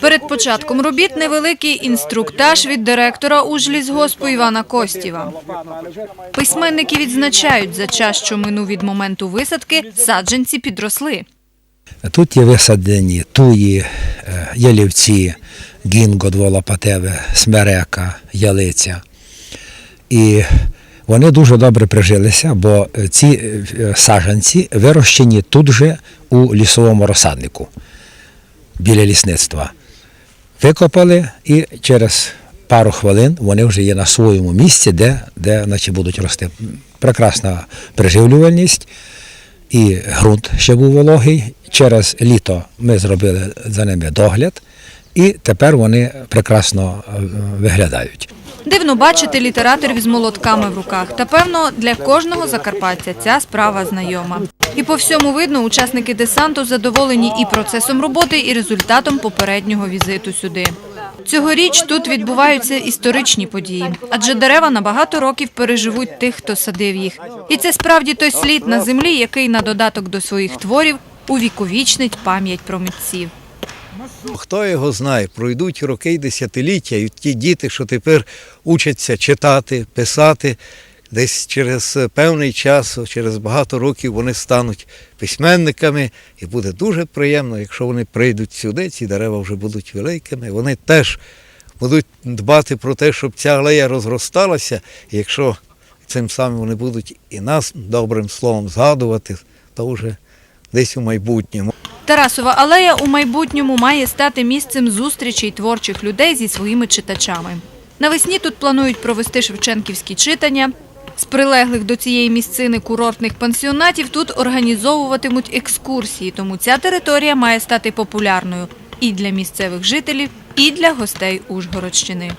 Перед початком робіт невеликий інструктаж від директора Ужлісгоспу Івана Костєва. Письменники відзначають, за час, що минув від моменту висадки, саджанці підросли. Тут є висадені туї, е, ялівці, гінго, дволопатеве, смерека, ялиця. І вони дуже добре прижилися, бо ці е, саджанці вирощені тут же у лісовому розсаднику біля лісництва. Викопали і через пару хвилин вони вже є на своєму місці, де, де значить, будуть рости. Прекрасна приживлювальність і ґрунт ще був вологий. Через літо ми зробили за ними догляд, і тепер вони прекрасно е, виглядають. Дивно бачити літераторів з молотками в руках. Та певно, для кожного закарпаття ця справа знайома. І по всьому видно, учасники десанту задоволені і процесом роботи, і результатом попереднього візиту сюди. Цьогоріч тут відбуваються історичні події, адже дерева на багато років переживуть тих, хто садив їх. І це справді той слід на землі, який на додаток до своїх творів увіковічнить пам'ять про митців. Хто його знає, пройдуть роки й десятиліття, і ті діти, що тепер учаться читати, писати, десь через певний час, через багато років вони стануть письменниками, і буде дуже приємно, якщо вони прийдуть сюди, ці дерева вже будуть великими, вони теж будуть дбати про те, щоб ця алея розросталася, і якщо цим самим вони будуть і нас добрим словом згадувати, то вже десь у майбутньому. Тарасова алея у майбутньому має стати місцем зустрічей творчих людей зі своїми читачами. Навесні тут планують провести шевченківські читання. З прилеглих до цієї місцини курортних пансіонатів тут організовуватимуть екскурсії, тому ця територія має стати популярною і для місцевих жителів, і для гостей Ужгородщини.